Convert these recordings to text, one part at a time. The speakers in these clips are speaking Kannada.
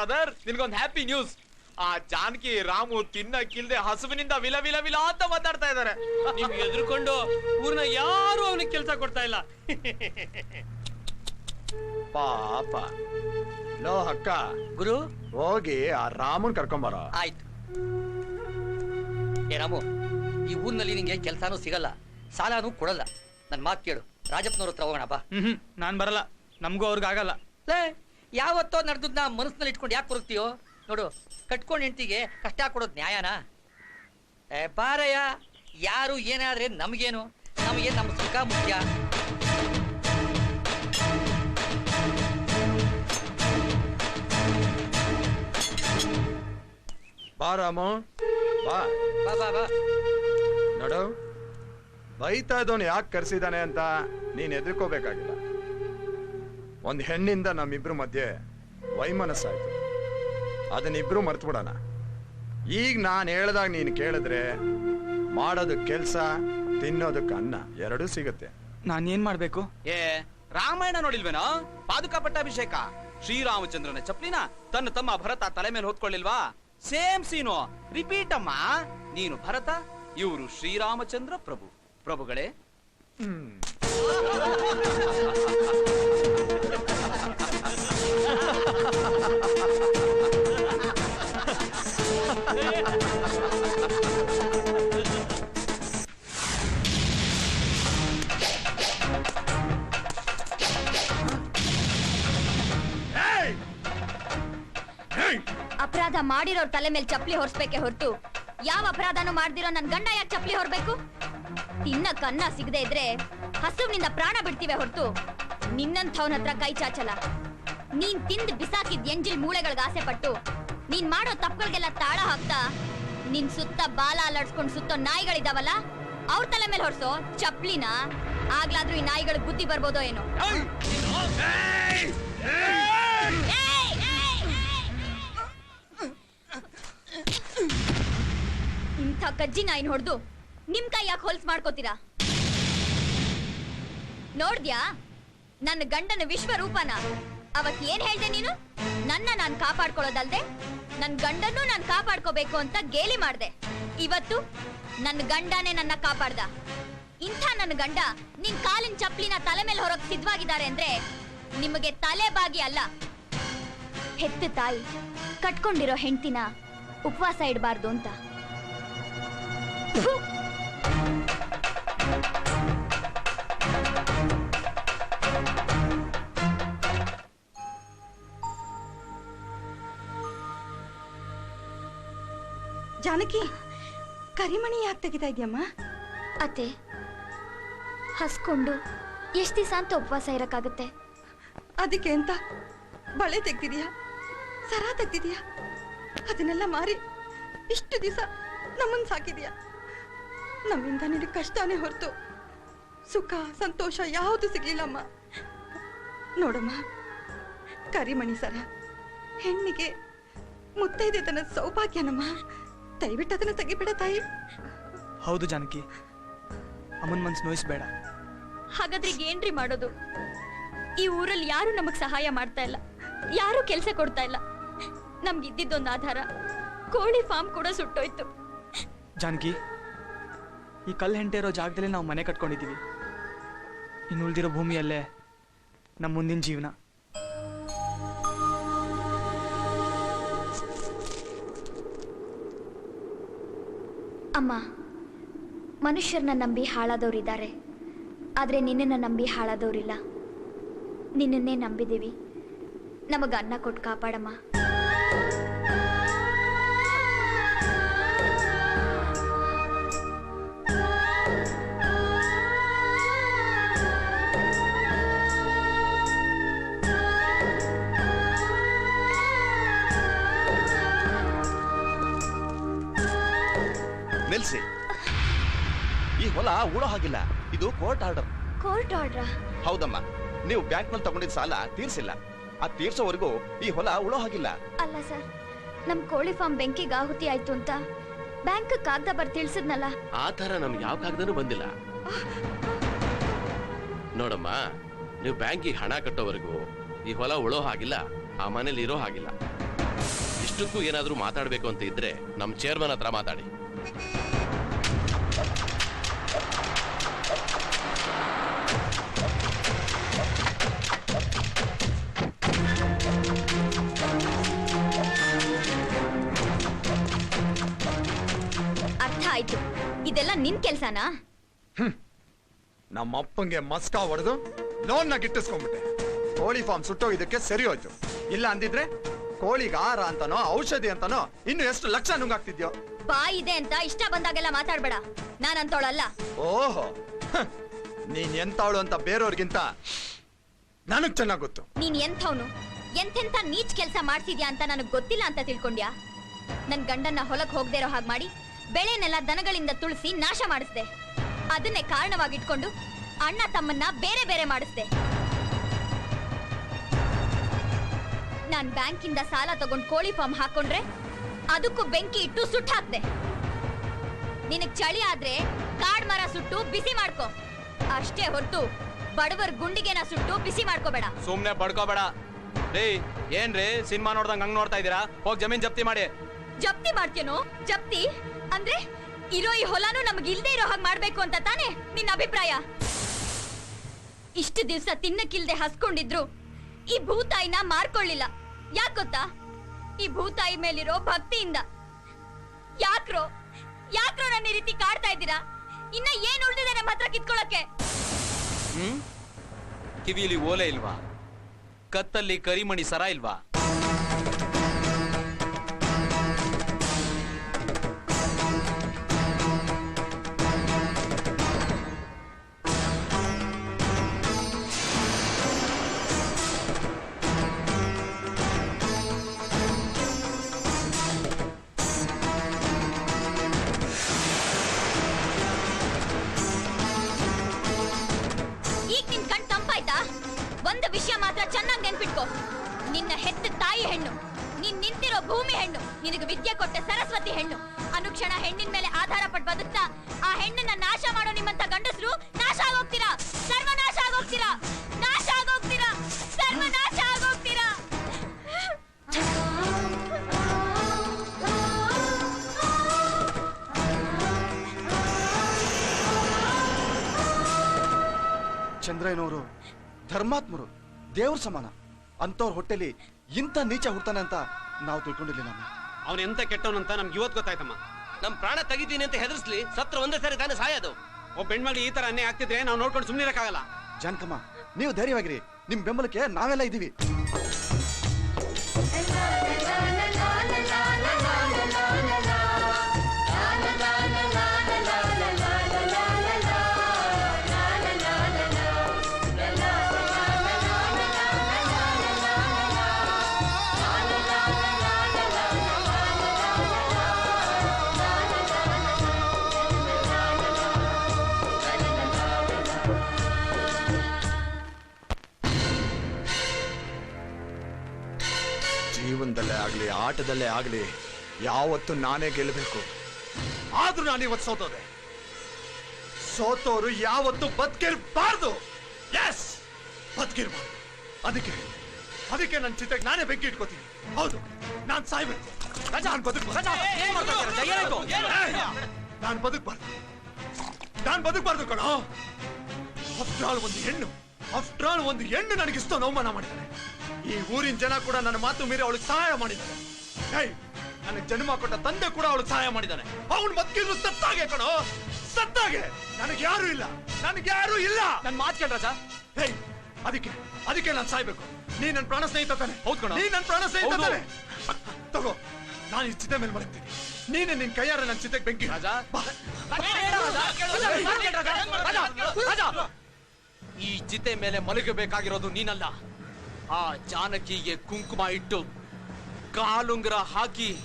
ಬ್ರದರ್ ನಿನ್ಗೊಂದ್ ಹ್ಯಾಪಿ ನ್ಯೂಸ್ ಆ ಜಾನಕಿ ರಾಮು ತಿನ್ನಕ್ಕಿಲ್ದೆ ಹಸುವಿನಿಂದ ವಿಲ ವಿಲ ವಿಲ ಅಂತ ಮಾತಾಡ್ತಾ ಇದ್ದಾರೆ. ನೀವ್ ಎದುರುಕೊಂಡು ಊರ್ನ ಯಾರು ಅವನಿಗೆ ಕೆಲಸ ಕೊಡ್ತಾ ಇಲ್ಲ. ಪಾಪ. ಲೋ ಅಕ್ಕ. ಗುರು? ಹೋಗಿ ಆ ರಾಮನ್ ಕರ್ಕೊಂಬರ ಆಯ್ತು. ಏ ರಾಮು ಈ ಊರ್ನಲ್ಲಿ ನಿಂಗೆ ಕೆಲ್ಸಾನು ಸಿಗಲ್ಲ. ಸಾಲಾನು ಕೊಡಲ್ಲ. ನನ್ ಮಾತ್ ಕೇಳು. ರಾಜಪ್ಪನವ್ರ ಹತ್ರ ಹೋಗೋಣಪ್ಪ ಬಾ. ಹ್ಮ್ ನಾನ್ ಬರಲ್ಲ. ನಮಗೂ ಅವ್ರಿಗಾಗಲ್ಲ ಲೇ ಯಾವತ್ತೋ ನಡೆದನ್ನ ಮನಸ್ಸಿನಲ್ಲಿ ಇಟ್ಕೊಂಡು ಯಾಕೆ ಕೊರಗ್ತೀಯೋ ನೋಡು ಕಟ್ಕೊಂಡು ಹೆಂಡತಿಗೆ ಕಷ್ಟ ಕೊಡೋದು ನ್ಯಾಯನಾ? ಏ ಬಾರಯ್ಯ ಯಾರು ಏನಾದ್ರೆ ನಮಗೇನು? ನಮಗೆ ನಮ್ಮ ಸುಖ ಮುಖ್ಯ? ಬಾ ರಾಮು ಬಾ. ಬಾ ಬಾ ಬಾ. ನೋಡು ಬೈತಾ ಇದ್ದವನು ಯಾಕೆ ಕರೆಸಿದ್ದಾನೆ ಅಂತ ನೀನ್ ಎದ್ರುಕೋಬೇಕಾಗಿಲ್ಲ ಒಂದ್ ಹೆಣ್ಣಿಂದ ನಮ್ಮಿಬ್ರ ಮಧ್ಯೆ ವೈಮನಸ್ಸಾಯ್ತು. ಅದನ್ನಿಬ್ರು ಮರ್ತು ಬಿಡೋಣ ಈಗ ನಾನು ಹೇಳ್ದಾಗ ನೀನು ಕೇಳಿದ್ರೆ ಮಾಡೋದು ಕೆಲಸ ತಿನ್ನೋದಕ್ಕೆ ಅನ್ನ ಎರಡೂ ಸಿಗುತ್ತೆ. ನಾನೇನ್ ಏನ್ ಮಾಡ್ಬೇಕು? ಏ ರಾಮಾಯಣ ನೋಡಿಲ್ವೇನೋ? ಪಾದುಕ ಪಟ್ಟಾಭಿಷೇಕ. ಶ್ರೀರಾಮಚಂದ್ರನ ಚಪ್ಲಿನ ತನ್ನ ತಮ್ಮ ಭರತ ತಲೆ ಮೇಲೆ ಹೊತ್ಕೊಳ್ಳಿಲ್ವಾ? ಸೇಮ್ ಸೀನು. ರಿಪೀಟ್ ಅಮ್ಮ. ನೀನು ಭರತ ಇವರು ಶ್ರೀರಾಮಚಂದ್ರ ಪ್ರಭು. ಪ್ರಭುಗಳೇ. ಅಪರಾಧ ಮಾಡಿರೋರ್ ತಲೆ ಮೇಲೆ ಚಪ್ಲಿ ಹೊರ್ಸ್ಬೇಕೆ ಹೊರತು. ಯಾವ ಅಪರಾಧನೂ ಮಾಡ್ದಿರೋ ನನ್ನ ಗಂಡ ಯಾಕೆ ಚಪ್ಪಲಿ ಹೊರಬೇಕು? ತಿನ್ನ ಕನ್ನ ಸಿಗದೆ ಇದ್ರೆ ಹಸುವಿನಿಂದ ಪ್ರಾಣ ಬಿಡ್ತೀವಿ ಹೊರತು? ನಿನ್ನಂಥವನ ಹತ್ರ ಕೈ ಚಾಚಲ್ಲ. ನೀನ್ ತಿಂದ್ ಬಿಸಾಕಿದ್ ಎಂಜಿಲ್ ಮೂಳೆಗಳಿಗೆ ಆಸೆ ಪಟ್ಟು ನೀನ್ ಮಾಡೋ ತಪ್ಪುಗಳಿಗೆಲ್ಲ ತಾಳ ಹಾಕ್ತಾ ನಿನ್ ಸುತ್ತ ಬಾಲ ಅಲ್ಲಾಡ್ಸ್ಕೊಂಡು ಸುತ್ತೋ ನಾಯಿಗಳಿದಾವಲ್ಲ ಅವ್ರ ತಲೆ ಮೇಲೆ ಹೊರಸೋ ಚಪ್ಲಿನ ಆಗ್ಲಾದ್ರೂ ಈ ನಾಯಿಗಳಿಗೆ ಬುದ್ಧಿ ಬರ್ಬೋದೋ ಏನೋ! ಇಂಥ ಕಜ್ಜಿ ನಾಯಿನ ಹೊಡೆದು ನಿಮ್ ಕೈ ಯಾಕೆ ಹೊಲ್ಸ್ ಮಾಡ್ಕೋತೀರಾ? ನೋಡ್ದ್ಯಾ? ನನ್ನ ಗಂಡನ ವಿಶ್ವರೂಪನ. ಅವತ್ ಏನ್ ಹೇಳ್ದೆ ನೀನು? ನನ್ನ ನಾನ್ ಕಾಪಾಡ್ಕೊಳ್ಳೋದಲ್ದೆ? ನನ್ ಗಂಡನ್ನು ನಾನ್ ಕಾಪಾಡ್ಕೋಬೇಕು ಅಂತ ಗೇಲಿ ಮಾಡ್ದೆ. ಇವತ್ತು ನನ್ನ ಗಂಡನೇ ನನ್ನ ಕಾಪಾಡ್ದ. ಇಂಥ ನನ್ನ ಗಂಡ ನಿನ್ ಕಾಲಿನ ಚಪ್ಲಿನ ತಲೆ ಮೇಲೆ ಹೊರಗೆ ಸಿದ್ಧವಾಗಿದ್ದಾರೆ ಅಂದ್ರೆ ನಿಮಗೆ ತಲೆ ಬಾಗಿ ಅಲ್ಲ. ಹೆತ್ತ ತಾಯಿ, ಕಟ್ಕೊಂಡಿರೋ ಹೆಂಡ್ತಿನ ಉಪವಾಸ ಇಡಬಾರ್ದು ಅಂತ. ಜಾನಕಿ ಕರಿಮಣಿ ಯಾಕೆ ತೆಗಿತಾ ಇದೆಯಮ್ಮ? ಅತ್ತೆ ಹಸ್ಕೊಂಡು ಎಷ್ಟು ದಿವಸ ಅಂತ ಉಪವಾಸ ಇರಕ್ಕಾಗುತ್ತೆ? ಅದಕ್ಕೆ ಅಂತ ಬಳೆ ತೆಗ್ದಿದ್ಯಾ? ಸರ ತೆಗ್ದಿದ್ಯಾ? ಅದನ್ನೆಲ್ಲ ಮಾರಿ ಇಷ್ಟು ದಿವಸ ನಮ್ಮನ್ನು ಸಾಕಿದ್ಯಾ? ನಮ್ಮಿಂದ ನಿನಗೆ ಕಷ್ಟನೇ ಹೊರತು. ಸುಖ ಸಂತೋಷ ಯಾವುದು ಸಿಗ್ಲಿಲ್ಲಮ್ಮ. ನೋಡಮ್ಮ ಕರಿಮಣಿ ಸರ ಹೆಣ್ಣಿಗೆ ಮುತ್ತೈದೆತನ ಸೌಭಾಗ್ಯನಮ್ಮ. ದಯವಿಟ್ಟು ಅದನ್ನ ತೆಗಿಬೇಡ ತಾಯಿ. ಹೌದು ಜಾನಕಿ. ಅಮ್ಮನ್ ಮನ್ಸು ನೋಯಿಸ್ಬೇಡ. ಹಾಗಾದ್ರೆ ಈಗ ಏನ್ರಿ ಮಾಡೋದು? ಈ ಊರಲ್ಲಿ ಯಾರು ನಮಗ್ ಸಹಾಯ ಮಾಡ್ತಾ ಇಲ್ಲ? ಯಾರು ಕೆಲಸ ಕೊಡ್ತಾ ಇಲ್ಲ? ನಮ್ಗೆ ಇದ್ದಿದ್ದೊಂದು ಆಧಾರ. ಕೋಳಿ ಫಾರ್ಮ್ ಕೂಡ ಸುಟ್ಟೋಯ್ತು. ಜಾನಕಿ ಈ ಕಲ್ಲು ಹೆಂಟೆ ಇರೋ ಜಾಗದಲ್ಲಿ ನಾವು ಮನೆ ಕಟ್ಕೊಂಡಿದ್ದೀವಿ ಇನ್ನು ಉಳಿದಿರೋ ಭೂಮಿಯಲ್ಲೇ ನಮ್ಮ ಮುಂದಿನ ಜೀವನ. ಅಮ್ಮ ಮನುಷ್ಯರನ್ನ ನಂಬಿ ಹಾಳಾದವರಿದ್ದಾರೆ. ಆದರೆ ನಿನ್ನನ್ನು ನಂಬಿ ಹಾಳಾದವರಿಲ್ಲ. ನಿನ್ನನ್ನೇ ನಂಬಿದ್ದೀವಿ. ನಮಗೆ ಅನ್ನ ಕೊಟ್ಟು ಕಾಪಾಡಮ್ಮ. ನಿಲ್ಸಿ ಈ ಹೊಲ ಉಳೋ ಹಾಗಿಲ್ಲ. ಇದು ಕೋರ್ಟ್ ಆರ್ಡರ್ ಕೋರ್ಟ್ ಆರ್ಡರ್ ಹೌದಮ್ಮ. ನೀವು ಬ್ಯಾಂಕ್ನಲ್ಲಿ ತಗೊಂಡಿದ್ದ ಸಾಲ ತೀರ್ಸಿಲ್ಲ. ಆ ತೀರ್ಸೋವರೆಗೂ ಈ ಹೊಲ ಉಳೋ ಹಾಗಿಲ್ಲ. ಅಲ್ಲ ಸರ್ ನಮ್ಮ ಕೋಳಿ ಫಾರ್ಮ್ ಬೆಂಕಿಗೆ ಆಹುತಿ ಆಯ್ತು ಅಂತ ಬ್ಯಾಂಕ್ ಕಾಗದ ಬರ್ ತಿಳಿಸಿದ್ನಲ್ಲ. ಆ ತರ ನಮ್ಗೆ ಯಾವ ಕಾಗದನೂ ಬಂದಿಲ್ಲ. ನೋಡಮ್ಮ ನೀವು ಬ್ಯಾಂಕಿಗೆ ಹಣ ಕಟ್ಟೋವರೆಗೂ ಈ ಹೊಲ ಉಳೋ ಹಾಗಿಲ್ಲ ಆ ಮನೇಲಿ ಇರೋ ಹಾಗಿಲ್ಲ. ಇಷ್ಟಕ್ಕೂ ಏನಾದರೂ ಮಾತಾಡಬೇಕು ಅಂತ ಇದ್ರೆ ನಮ್ ಚೇರ್ಮನ್ ಹತ್ರ ಮಾತಾಡಿ. ಆಯ್ತು. ಇದೆಲ್ಲ ನಿನ್ ಕೆಲ್ಸನಾ? ನಮ್ಮ ಅಪ್ಪಂಗೆ ಮಸ್ಕ ಹೊಡೆದು ಲೋನ್ನ ಗಿಟ್ಟಿಸ್ಕೊಂಡ್ಬಿಟ್ಟೆ. ಕೋಳಿ ಫಾರ್ಮ್ ಸುಟ್ಟೋಗಿದ್ದಕ್ಕೆ ಸರಿ ಹೋಯ್ತು. ಇಲ್ಲ ಅಂದಿದ್ರೆ ಕೋಳಿಗೆ ಆಹಾರ ಅಂತನೋ ಔಷಧಿ ಅಂತನೋ ಇನ್ನು ಎಷ್ಟು ಲಕ್ಷ ನುಂಗಾಗ್ತಿದ್ಯೋ? ಬಾಯಿದೆ ಇದೆ ಅಂತ ಇಷ್ಟ ಬಂದಾಗೆಲ್ಲ ಮಾತಾಡ್ಬೇಡ. ನಾನ್ ಅಂತೋಳಲ್ಲ. ಓಹೋ. ಹ. ನೀನ್ ಎಂತಾಳು ಅಂತ ಬೇರೋರ್ಗಿಂತ ನನಗ್ ಚೆನ್ನಾಗ್ ಗೊತ್ತು. ನೀನ್ ಎಂಥವ್ನು? ಎಂತೆಂಥ ನೀಚ್ ಕೆಲ್ಸ ಮಾಡ್ಸಿದ್ಯಾ ಅಂತ ನನಗ್ ಗೊತ್ತಿಲ್ಲ ಅಂತ ತಿಳ್ಕೊಂಡ್ಯಾ? ನನ್ ಗಂಡನ್ನ ಹೊಲಕ್ ಹೋಗ್ದೇ ಇರೋ ಹಾಗೆ ಮಾಡಿ ಬೆಳೆನೆಲ್ಲ ದನಗಳಿಂದ ತುಳಸಿ ನಾಶ ಮಾಡಿಸ್ದೆ. ಅದನ್ನೇ ಕಾರಣವಾಗಿಟ್ಕೊಂಡು ಅಣ್ಣ ತಮ್ಮನ್ನ ಬೇರೆ ಬೇರೆ ಮಾಡಿಸ್ದೆ. ನಾನ್ ಬ್ಯಾಂಕಿಂದ ಸಾಲ ತಗೊಂಡ್ ಕೋಳಿ ಫಾರ್ಮ್ ಹಾಕೊಂಡ್ರೆ ಅದಕ್ಕೂ ಬೆಂಕಿ ಇಟ್ಟು ಸುಟ್ಟು ಹಾಕ್ದೆ. ನಿನಗ್ ಚಳಿ ಆದ್ರೆ ಕಾಡ್ ಮರ ಸುಟ್ಟು ಬಿಸಿ ಮಾಡ್ಕೊ. ಅಷ್ಟೇ ಹೊರತು ಬಡವರ್ ಗುಂಡಿಗೆನ ಸುಟ್ಟು ಬಿಸಿ ಮಾಡ್ಕೋಬೇಡ. ಸುಮ್ನೆ ಬಡ್ಕೋಬೇಡ. ರೀ ಏನ್ರಿ? ಸಿನಿಮಾ ನೋಡ್ದಂಗ್ ಹಂಗ್ ನೋಡ್ತಾ ಇದೀರಾ ಹೋಗ್ ಜಮೀನ್ ಜಪ್ತಿ ಮಾಡಿ. ಜಪ್ತಿ ಮಾಡ್ತೇನೋ ಜಪ್ತಿ? ಅಂದ್ರೆ ಇರೋ ಈ ಹೊಲನೂ ನಮಗೆ ಇಲ್ದೇ ಇರೋ ಹಾಗೆ ಮಾಡ್ಬೇಕು ಅಂತ ತಾನೇ ನಿನ್ನ ಅಭಿಪ್ರಾಯ? ಇಷ್ಟು ದಿವ್ಸ ತಿನ್ನಕ್ಕಿಲ್ದೆ ಹಸ್ಕೊಂಡಿದ್ರು, ಈ ಭೂತಾಯಿನ ಮಾರ್ಕೊಳ್ಳಿಲ್ಲ. ಯಾಕೆ ಗೊತ್ತಾ? ಈ ಭೂತಾಯಿ ಮೇಲಿರೋ ಭಕ್ತಿಯಿಂದ. ಯಾಕ್ರೋ ಯಾಕ್ರೋ ನನ್ನ ಈ ರೀತಿ ಕಾಡ್ತಾ ಇದ್ದೀರಾ? ಇನ್ನ ಏನ್ ಉಳಿದಿದೆ ನಮ್ಮ ಹತ್ರ ಕಿತ್ಕೊಳಕ್ಕೆ? ಹ್ಮ್? ಕಿವಿಲಿ ಓಲೆ ಇಲ್ವಾ? ಕತ್ತಲ್ಲಿ ಕರಿಮಣಿ ಸರ ಇಲ್ವಾ? ಭೂಮಿ ಹೆಣ್ಣು. ನಿನಗೆ ವಿದ್ಯೆ ಕೊಟ್ಟ ಸರಸ್ವತಿ ಹೆಣ್ಣು. ಅನುಕ್ಷಣ ಹೆಣ್ಣಿನ ಮೇಲೆ ಆಧಾರ ಪಟ್ಟು ಬದುಕ್ತಾ, ಆ ಹೆಣ್ಣನ್ನ ನಾಶ ಮಾಡೋ ನಿಮ್ಮಂತ ಗಂಡಸರು ನಾಶ ಆಗೋಗ್ತೀರಾ? ಸರ್ವನಾಶ ಆಗೋಗ್ತೀರಾ? ನಾಶ ಆಗೋಗ್ತೀರಾ? ಸರ್ವನಾಶ ಆಗೋಗ್ತೀರಾ? ಚಂದ್ರಯ್ಯನವರು ಧರ್ಮಾತ್ಮರು ದೇವ್ರ ಸಮಾನ. ಅಂತವ್ರ ಹೊಟ್ಟೆಲಿ ಇಂಥ ನೀಚ ಹುಡ್ತಾನೆ ಅಂತ ನಾವು ತಿಳ್ಕೊಂಡಿರ್ಲಿಲ್ಲ ಅವ್ನು ಎಂತ ಕೆಟ್ಟವನಂತ ನಮ್ಗೆ ಇವತ್ತು ಗೊತ್ತಾಯ್ತಮ್ಮ. ನಮ್ ಪ್ರಾಣ ತೆಗಿತೀನಿ ಅಂತ ಹೆದರ್ಸ್ಲಿ ಸತ್ರ ಒಂದೇ ಸರಿ ತಾನೇ ಸಾಯೋದು. ಒಬ್ಬ ಹೆಣ್ಮಗಳು ಈ ತರ ಅನ್ನೇ ಆಗ್ತಿದ್ರೆ ನಾವು ನೋಡ್ಕೊಂಡು ಸುಮ್ಮನೆ ಇರಕ್ಕಾಗಲ್ಲ ಜಾನಕಮ್ಮ ನೀವು ಧೈರ್ಯವಾಗಿರಿ. ನಿಮ್ ಬೆಂಬಲಕ್ಕೆ ನಾವೆಲ್ಲ ಇದ್ದೀವಿ ಜೀವನದಲ್ಲೇ ಆಗ್ಲಿ ಆಟದಲ್ಲೇ ಆಗ್ಲಿ ಯಾವತ್ತು ನಾನೇ ಗೆಲ್ಲಬೇಕು. ಆದ್ರೂ ನಾನು ಇವತ್ತು ಸೋತೋದೆ. ಸೋತೋರು ಯಾವತ್ತು ಬದುಕಿರ್ಬಾರ್ದು. ಎಸ್ ಬದುಕಿರ್ಬಾರ್ದು. ಅದಕ್ಕೆ ಅದಕ್ಕೆ ನನ್ನ ಚಿತೆಗೆ ನಾನೇ ಬೆಂಕಿ ಇಟ್ಕೋತೀನಿ. ಹೌದು ನಾನು ಸಾಯ್ಬೇಕು. ನಾನು ಬದುಕು ನಾನು ಬದುಕ್ಬಾರ್ದು. ನಾನು ಬದುಕ್ಬಾರ್ದು ಕಣೋ. ಆಫ್ಟರ್ ಆಲ್ ಒಂದು ಹೆಣ್ಣು ಆಫ್ಟರ್ ಆಲ್ ಒಂದು ಹೆಣ್ಣು ನನಗೆ ಇಷ್ಟೊಂದು ಅವಮಾನ ಮಾಡಿದ್ದಾನೆ. ಈ ಊರಿನ ಜನ ಕೂಡ ನನ್ನ ಮಾತು ಮೀರಿ ಅವಳಿಗೆ ಸಹಾಯ ಮಾಡಿದ್ದಾರೆ. ನನಗೆ ಜನ್ಮ ಕೊಟ್ಟ ತಂದೆ ಕೂಡ ಅವಳಿಗೆ ಸಹಾಯ ಮಾಡಿದ್ದಾನೆ. ಅವನು ಬದುಕಿದ್ರು ಸತ್ತಾಗೆ ಕಣೋ. ಸತ್ತಾಗೆ. ನನಗೆ ಯಾರು ಇಲ್ಲ. ನನಗೆ ಯಾರು ಇಲ್ಲ. ನನ್ ಮಾತು ಕೇಳ ರಾಜ. ಹೇಯ್ ಅದಕ್ಕೆ ಅದಕ್ಕೆ ನಾನು ಸಾಯ್ಬೇಕು. ನೀ ನನ್ನ ಪ್ರಾಣ ಸ್ನೇಹಿತ ತಾನೆ. ಹೌದು ಕಣ. ನೀ ನನ್ನ ಪ್ರಾಣ ಸ್ನೇಹಿತ ತಾನೆ. ತಗೋ ನಾನು ಈ ಚಿತೆ ಮೇಲೆ ಮಲಗ್ತೀನಿ. ನೀನೆ ನಿನ್ ಕೈಯಾರ ನನ್ನ ಚಿತೆಗೆ ಬೆಂಕಿ ರಾಜ. ಈ ಚಿತೆ ಮೇಲೆ ಮಲಗಬೇಕಾಗಿರೋದು ನೀನಲ್ಲ. ಆ ಜಾನಕಿಗೆ ಕುಂಕುಮ ಇಟ್ಟು ಕಾಲುಂಗುರ ಹಾಕಿ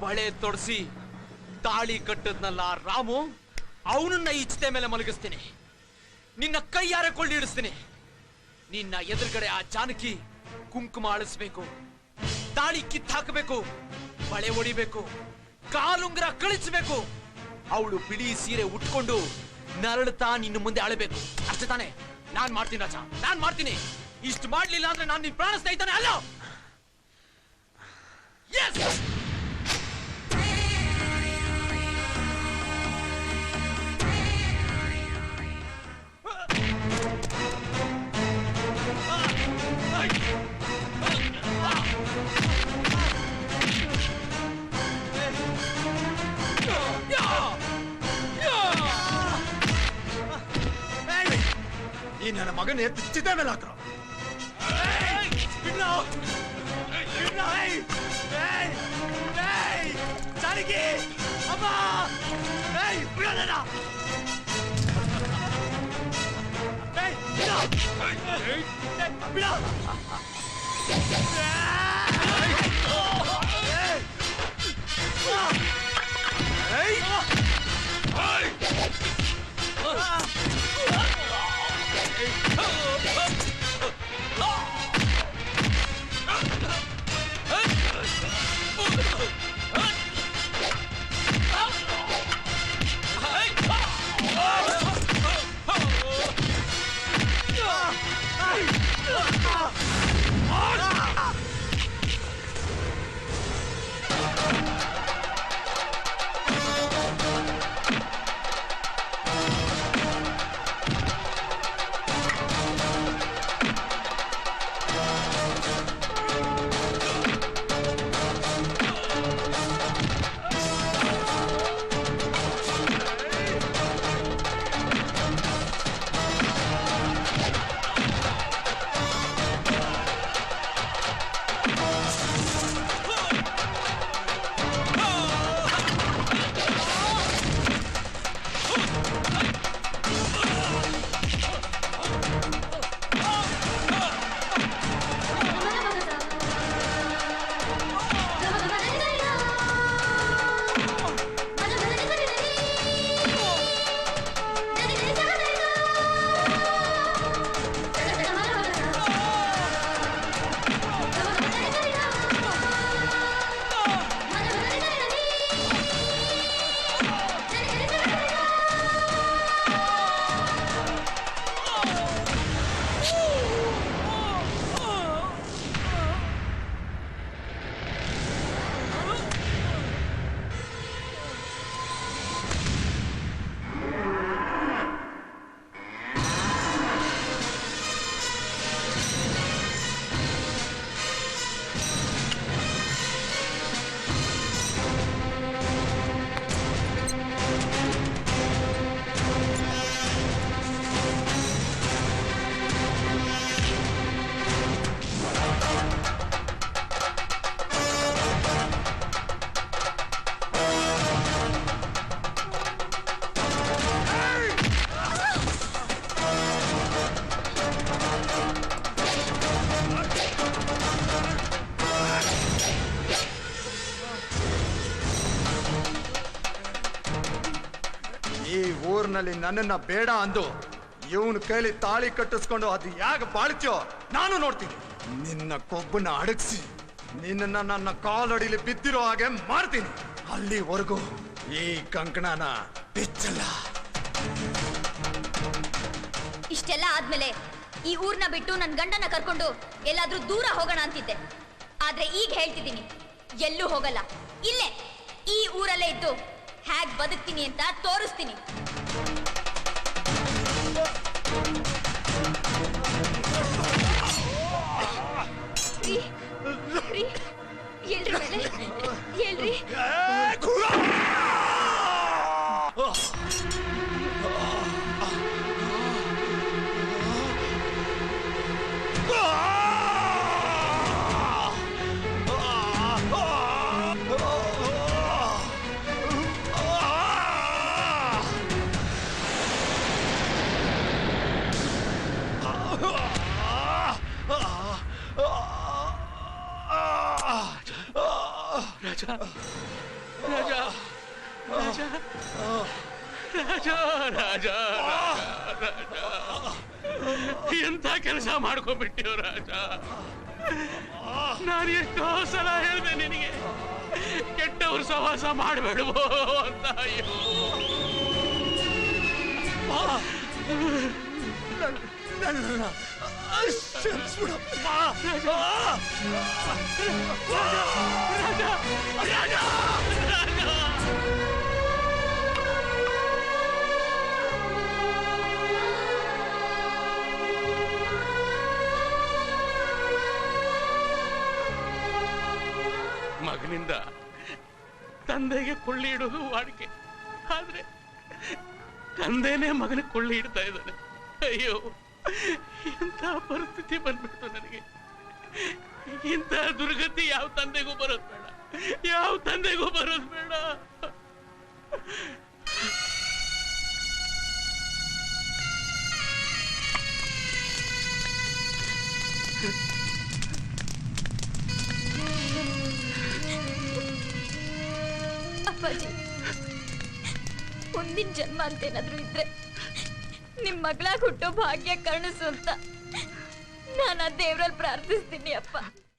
ಬಳೆ ತೊಡಸಿ ತಾಳಿ ಕಟ್ಟದ್ನಲ್ಲ ರಾಮು, ಅವನನ್ನ ಈ ಮೇಲೆ ಮಲಗಿಸ್ತೀನಿ. ನಿನ್ನ ಕೈಯಾರೆ ಕೊಳ್ಳಿಡಿಸ್ತೀನಿ ನಿನ್ನ ಎದುರುಗಡೆ ಆ ಜಾನಕಿ ಕುಂಕುಮ ಅಳಿಸ್ಬೇಕು. ತಾಳಿ ಕಿತ್ ಹಾಕಬೇಕು. ಬಳೆ ಹೊಡಿಬೇಕು ಕಾಲುಂಗ್ರ ಕಳಿಸ್ಬೇಕು. ಅವಳು ಬಿಳಿ ಸೀರೆ ಉಟ್ಕೊಂಡು ನರಳುತ್ತಾ ನಿನ್ನ ಮುಂದೆ ಅಳಬೇಕು. ಅಷ್ಟೇ ತಾನೆ. ನಾನ್ ಮಾಡ್ತೀನಿ ರಾಜ. ನಾನ್ ಮಾಡ್ತೀನಿ. ಇಷ್ಟು ಮಾಡ್ಲಿಲ್ಲ ಅಂದ್ರೆ ನಾನು ನಿನ್ ಪ್ರಾಣ ಸ್ನೇಹಿತನೇ, ಅಲ್ಲ? ಯೆಸ್ ಈ ನನ್ನ ಮಗನ ಎತ್ತಿ ಮೇಲೆ ಹಾಕ್ರ. ಬಿಡ್ಲು, ಏಯ್! ಏಯ್! ಏಯ್! ಜಾನಕಿ! ಅಮ್ಮ! ಏಯ್, ಬಿಡು ನನ್ನ! ಏಯ್, ಬಿಡು! ಏಯ್, ಬಿಡು! ಈ ನನ್ನನ್ನ ಬೇಡ ಅಂದು ಇವನು ಕೈಲಿ ತಾಳಿ ಕಟ್ಟಿಸ್ಕೊಂಡು ಅದು ಯಾಕೆ ಬಾಳ್ತ್ಯೋ ನಾನು ನೋಡ್ತೀನಿ. ನಿನ್ನ ಕೊಬ್ಬನ್ನ ಅಡಗಿಸಿ ನಿನ್ನ ನನ್ನ ಕಾಲಡಿಲಿ ಬಿದ್ದಿರೋ ಹಾಗೆ ಮಾಡ್ತೀನಿ. ಅಲ್ಲಿವರೆಗೂ ಈ ಕಂಕಣನ ಬಿಚ್ಚಲ್ಲ. ಇಷ್ಟೆಲ್ಲ ಆದ್ಮೇಲೆ ಈ ಊರ್ನ ಬಿಟ್ಟು ನನ್ ಗಂಡನ ಕರ್ಕೊಂಡು ಎಲ್ಲಾದ್ರೂ ದೂರ ಹೋಗೋಣ ಅಂತಿದ್ದೆ. ಆದ್ರೆ ಈಗ ಹೇಳ್ತಿದ್ದೀನಿ, ಎಲ್ಲೂ ಹೋಗಲ್ಲ. ಇಲ್ಲೇ, ಈ ಊರಲ್ಲೇ ಇದ್ದು ಹೇಗ್ ಬದುಕ್ತೀನಿ ಅಂತ ತೋರಿಸ್ತೀನಿ. Henry. Y el. Y el ರೀ, ಎಲ್ರಿ ರಾಜಾ ರಾಜ ಎಂತ ಕೆಲಸ ಮಾಡ್ಕೊಂಡ್ಬಿಟ್ಟಿವ್ ರಾಜ? ನಾನು ಎಷ್ಟೋ ಸಲ ಹೇಳಿದೆ ನಿನಗೆ ಕೆಟ್ಟವ್ರ ಸವಾಸ ಮಾಡಬೇಡವೋ ಅಂತ ಅಯ್ಯೋ. ಮಗನಿಂದ ತಂದೆಗೆ ಕೊಳ್ಳಿ ಇಡೋದು ವಾಡಿಕೆ. ಆದ್ರೆ ತಂದೆನೇ ಮಗನಿಗೆ ಕೊಳ್ಳಿ ಇಡ್ತಾ ಇದ್ದಾನೆ. ಅಯ್ಯೋ. ಇಂಥ ಪರಿಸ್ಥಿತಿ ಬಂದ್ಬಿಡ್ತು ನನಗೆ. ಇಂಥ ದುರ್ಗತಿ ಯಾವ ತಂದೆಗೂ ಬರೋದು ಬೇಡ. ಯಾವ ತಂದೆಗೂ ಬರೋದು ಬೇಡ. ಅಪ್ಪಾಜಿ ಮುಂದಿನ ಜನ್ಮ ಅಂತ ಏನಾದ್ರೂ ಇದ್ರೆ ನಿಮ್ ಮಗಳಾಗ ಹುಟ್ಟೋ ಭಾಗ್ಯ ಕರುಣಿಸು ಅಂತ. ನಾನು ಆ ದೇವ್ರಲ್ಲಿ ಪ್ರಾರ್ಥಿಸ್ತೀನಿ ಅಪ್ಪ.